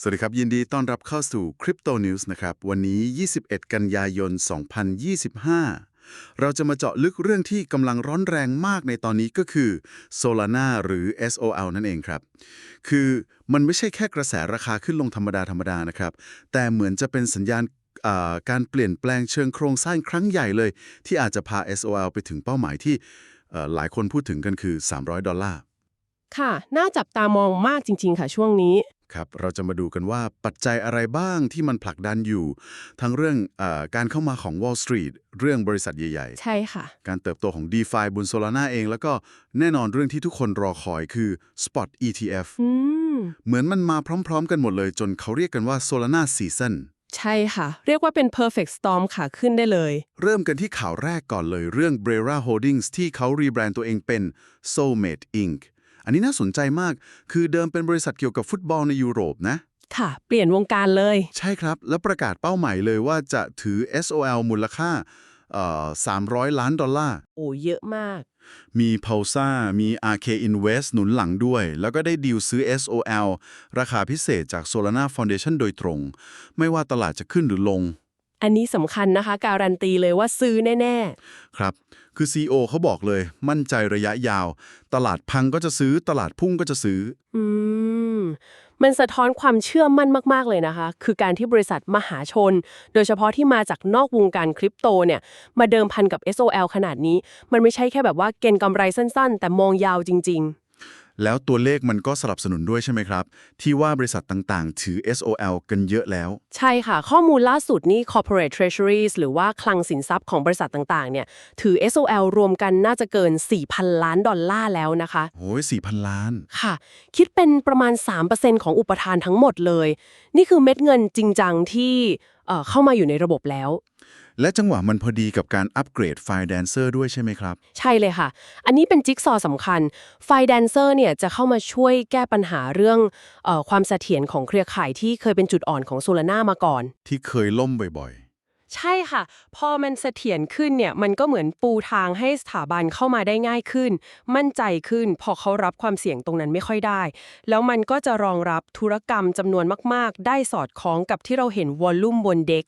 สวัสดีครับ ยินดีต้อนรับเข้าสู่ Crypto News นะครับ วันนี้ 21 กันยายน 2025 เราจะมาเจาะลึกเรื่องที่กำลังร้อนแรงมากในตอนนี้ก็คือ Solana หรือ SOL นั่นเองครับ คือมันไม่ใช่แค่กระแสราคาขึ้นลงธรรมดาธรรมดานะครับ แต่เหมือนจะเป็นสัญญาณการเปลี่ยนแปลงเชิงโครงสร้างครั้งใหญ่เลย ที่อาจจะพา SOL ไปถึงเป้าหมายที่หลายคนพูดถึงกันคือ 300 ดอลลาร์ค่ะ น่าจับตามองมากจริง ๆ ค่ะช่วงนี้ ครับเราจะมาดูกันว่าปัจจัยอะไรบ้างที่มันผลักดันอยู่ ทั้งเรื่องเออการเข้ามาของ Wall Street เรื่องบริษัทใหญ่ใช่ค่ะๆการเติบโตของ DeFi บน Solana เอง แล้วก็แน่นอนเรื่องที่ทุกคนรอคอยคือ Spot ETF อืมเหมือนมันมาพร้อม ๆ กันหมดเลยจนเขาเรียกกันว่า Solana Season ใช่ค่ะ เรียกว่าเป็น perfect storm ค่ะขึ้นได้เลย เริ่มกันที่ข่าวแรกก่อนเลยเรื่อง Brera Holdings ที่เขารีแบรนด์ตัวเองเป็น Soulmate Inc. อันนี้น่าสนใจมาก คือเดิมเป็นบริษัทเกี่ยวกับฟุตบอลในยุโรปนะ ค่ะ เปลี่ยนวงการเลย ใช่ครับ แล้วประกาศเป้าหมายเลยว่าจะถือ SOL มูลค่าเอ่อ300ล้านดอลลาร์ โอ้ เยอะมาก มี p u l s a มี RK Invest หนุนหลังด้วย แล้วก็ได้ดีลซื้อ SOL ราคาพิเศษจาก Solana Foundation โดยตรง ไม่ว่าตลาดจะขึ้นหรือลง อันนี้สำคัญนะคะ การันตีเลยว่าซื้อแน่ ครับ คือ CEO เขาบอกเลย มั่นใจระยะยาว ตลาดพังก็จะซื้อ ตลาดพุ่งก็จะซื้อ ๆ อืม มันสะท้อนความเชื่อมั่นมาก ๆ เลยนะคะ คือการที่บริษัทมหาชน โดยเฉพาะที่มาจากนอกวงการคริปโตเนี่ย มาเดิมพันกับ SOL ขนาดนี้ มันไม่ใช่แค่แบบว่าเก็งกำไรสั้น ๆ แต่มองยาวจริง ๆ แล้วตัวเลขมันก็สนับสนุนด้วยใช่ไหมครับ ที่ว่าบริษัทต่างๆ ถือ SOL กันเยอะแล้ว ใช่ค่ะ ข้อมูลล่าสุดนี่ corporate treasuries หรือว่าคลังสินทรัพย์ของบริษัทต่างๆ เนี่ยถือ SOL รวมกันน่าจะเกิน 4,000 ล้านดอลลาร์แล้วนะคะโอ้ย4,000 ล้าน ค่ะ คิดเป็นประมาณ 3%ของอุปทานทั้งหมดเลย นี่คือเม็ดเงินจริงจังที่เอ่อเข้ามาอยู่ในระบบแล้ว และจังหวะมันพอดีกับการอัปเกรดไฟล์แดนเซอร์ด้วยใช่ไหมครับ ใช่เลยค่ะ อันนี้เป็นจิ๊กซอว์สำคัญ ไฟแดนเซอร์เนี่ยจะเข้ามาช่วยแก้ปัญหาเรื่องเออความเสถียรของเครือข่ายที่เคยเป็นจุดอ่อนของโซลาร่ามาก่อน ที่เคยล่มบ่อย ใช่ค่ะ พอมันเสถียรขึ้นเนี่ยมันก็เหมือนปูทางให้สถาบันเข้ามาได้ง่ายขึ้น มั่นใจขึ้น พอเขารับความเสี่ยงตรงนั้นไม่ค่อยได้ แล้วมันก็จะรองรับธุรกรรมจำนวนมาก ๆ ได้สอดคล้องกับที่เราเห็นวอลลุ่มบน DEX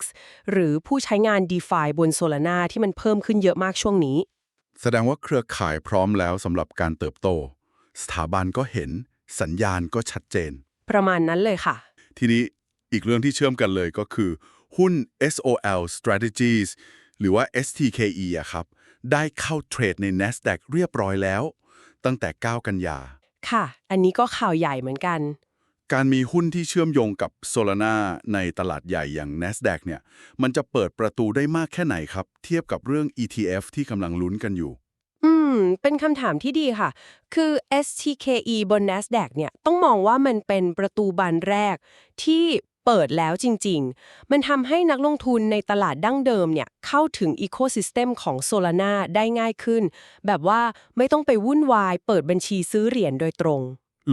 หรือผู้ใช้งาน DeFi บน Solana ที่มันเพิ่มขึ้นเยอะมากช่วงนี้ๆแสดงว่าเครือข่ายพร้อมแล้วสำหรับการเติบโต สถาบันก็เห็น สัญญาณก็ชัดเจน ประมาณนั้นเลยค่ะ ทีนี้อีกเรื่องที่เชื่อมกันเลยก็คือ หุ้น SOL Strategies หรือว่า STKE อะครับ ได้เข้าเทรดใน NASDAQ เรียบร้อยแล้ว ตั้งแต่ 9 กันยา ค่ะ อันนี้ก็ข่าวใหญ่เหมือนกัน การมีหุ้นที่เชื่อมโยงกับ Solana ในตลาดใหญ่อย่าง NASDAQ เนี่ย มันจะเปิดประตูได้มากแค่ไหนครับ เทียบกับเรื่อง ETF ที่กำลังลุ้นกันอยู่อืม เป็นคำถามที่ดีค่ะ คือ STKE บน NASDAQ เนี่ย ต้องมองว่ามันเป็นประตูบานแรกที่ เปิดแล้วจริง ๆ มันทำให้นักลงทุนในตลาดดั้งเดิมเนี่ยเข้าถึงอีโค y ิสเต็มของ Solana ได้ง่ายขึ้น แบบว่าไม่ต้องไปวุ่นวาย เปิดบัญชีซื้อเหรียญโดยตรง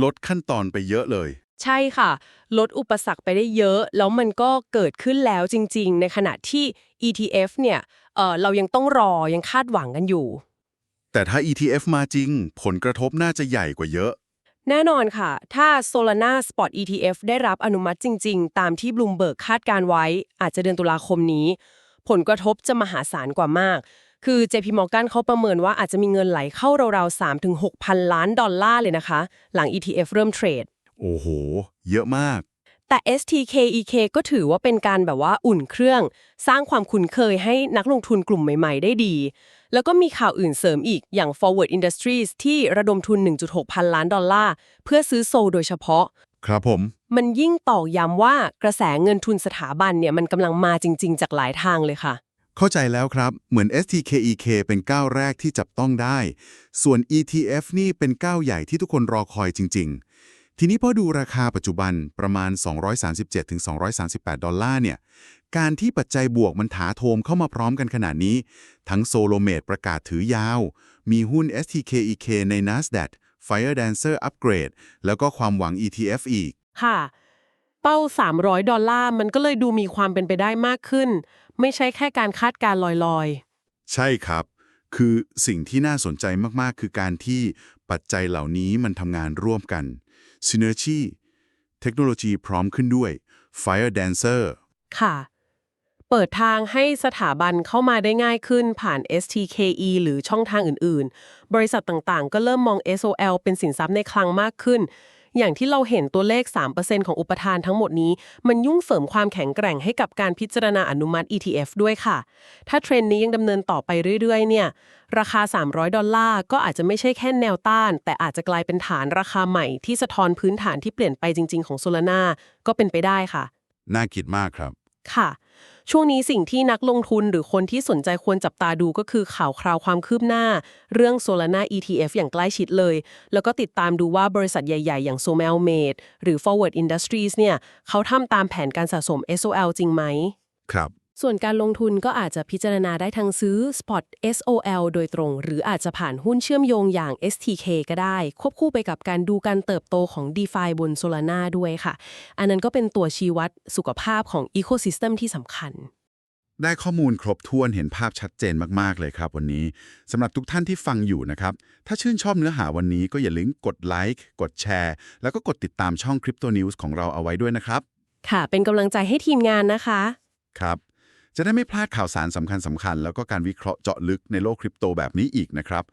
ลดขั้นตอนไปเยอะเลย ใช่ค่ะ ลดอุปสรรคไปได้เยอะ แล้วมันก็เกิดขึ้นแล้วจริง ๆ ในขณะที่ ETF เนี่ยเอ่อเรายังต้องรอยังคาดหวังกันอยู่ แต่ถ้า ETF มาจริง ผลกระทบน่าจะใหญ่กว่าเยอะ แน่นอนค่ะ ถ้า Solana Spot ETF ได้รับอนุมัติจริง ๆ ตามที่บลูมเบิร์กคาดการไว้ อาจจะเดือนตุลาคมนี้ ผลกระทบจะมหาศาลกว่ามาก คือ JP Morgan เขาประเมินว่าอาจจะมีเงินไหลเข้าราวๆ3-6พันล้านดอลลาร์เลยนะคะ หลัง ETF เริ่มเทรด โอ้โห เยอะมาก แต่ STKEK ก็ถือว่าเป็นการแบบว่าอุ่นเครื่อง สร้างความคุ้นเคยให้นักลงทุนกลุ่มใหม่ๆ ได้ดี แล้วก็มีข่าวอื่นเสริมอีกอย่าง Forward Industries ที่ระดมทุน 1.6 พันล้านดอลลาร์ เพื่อซื้อโซลโดยเฉพาะ ครับผม มันยิ่งตอกย้ำว่ากระแสเงินทุนสถาบันเนี่ยมันกำลังมาจริง ๆ จากหลายทางเลยค่ะเข้าใจแล้วครับ เหมือน STKEK เป็นก้าวแรกที่จับต้องได้ ส่วน ETF นี่เป็นก้าวใหญ่ที่ทุกคนรอคอยจริง ๆ ทีนี้พอดูราคาปัจจุบันประมาณ 237-238 ดอลลาร์เนี่ย การที่ปัจจัยบวกมันถาโถมเข้ามาพร้อมกันขนาดนี้ ทั้งโซโลเมดประกาศถือยาว มีหุ้น STKEK ใน NASDAQ Fire Dancer Upgrade แล้วก็ความหวัง ETF อีก ค่ะ เป้า 300 ดอลลาร์มันก็เลยดูมีความเป็นไปได้มากขึ้น ไม่ใช่แค่การคาดการณ์ลอยใช่ครับ คือสิ่งที่น่าสนใจมากๆ คือการที่ปัจจัยเหล่านี้มันทำงานร่วมกัน Synergy เทคโนโลยีพร้อมขึ้นด้วย Fire Dancer ค่ะ เปิดทางให้สถาบันเข้ามาได้ง่ายขึ้นผ่าน STKE หรือช่องทางอื่น ๆ บริษัทต่างๆ ก็เริ่มมอง SOL เป็นสินทรัพย์ในคลังมากขึ้น อย่างที่เราเห็นตัวเลข 3%ของอุปทานทั้งหมดนี้ มันยุ่งเสริมความแข็งแกร่งให้กับการพิจารณาอนุมัติ ETF ด้วยค่ะ ถ้าเทรนด์นี้ยังดำเนินต่อไปเรื่อยๆ เนี่ย ราคา 300 ดอลลาร์ก็อาจจะไม่ใช่แค่แนวต้าน แต่อาจจะกลายเป็นฐานราคาใหม่ที่สะท้อนพื้นฐานที่เปลี่ยนไปจริง ๆ ของโซลาร่าก็เป็นไปได้ค่ะ น่าคิดมากครับ ค่ะ ช่วงนี้สิ่งที่นักลงทุนหรือคนที่สนใจควรจับตาดูก็คือข่าวคราวความคืบหน้า เรื่อง Solana ETF อย่างใกล้ชิดเลย แล้วก็ติดตามดูว่าบริษัทใหญ่ ๆ อย่าง Somel Made หรือ Forward Industries เนี่ยเขาทำตามแผนการสะสม SOL จริงไหม ครับ ส่วนการลงทุนก็อาจจะพิจารณาได้ทั้งซื้อ Spot SOL โดยตรง หรืออาจจะผ่านหุ้นเชื่อมโยงอย่าง STK ก็ได้ ควบคู่ไปกับการดูการเติบโตของ DeFi บน Solana ด้วยค่ะ อันนั้นก็เป็นตัวชี้วัดสุขภาพของ Ecosystem ที่สำคัญ ได้ข้อมูลครบถ้วนเห็นภาพชัดเจนมากๆเลยครับวันนี้สำหรับทุกท่านที่ฟังอยู่นะครับ ถ้าชื่นชอบเนื้อหาวันนี้ก็อย่าลืมกดไลค์กดแชร์ แล้วก็กดติดตามช่อง Crypto News ของเราเอาไว้ด้วยนะครับ ค่ะ เป็นกำลังใจให้ทีมงานนะคะ ครับ จะได้ไม่พลาดข่าวสารสำคัญสำคัญแล้วก็การวิเคราะห์เจาะลึกในโลกคริปโตแบบนี้อีกนะครับ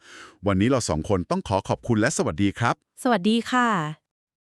วันนี้เราสองคนต้องขอขอบคุณและสวัสดีครับ สวัสดีค่ะ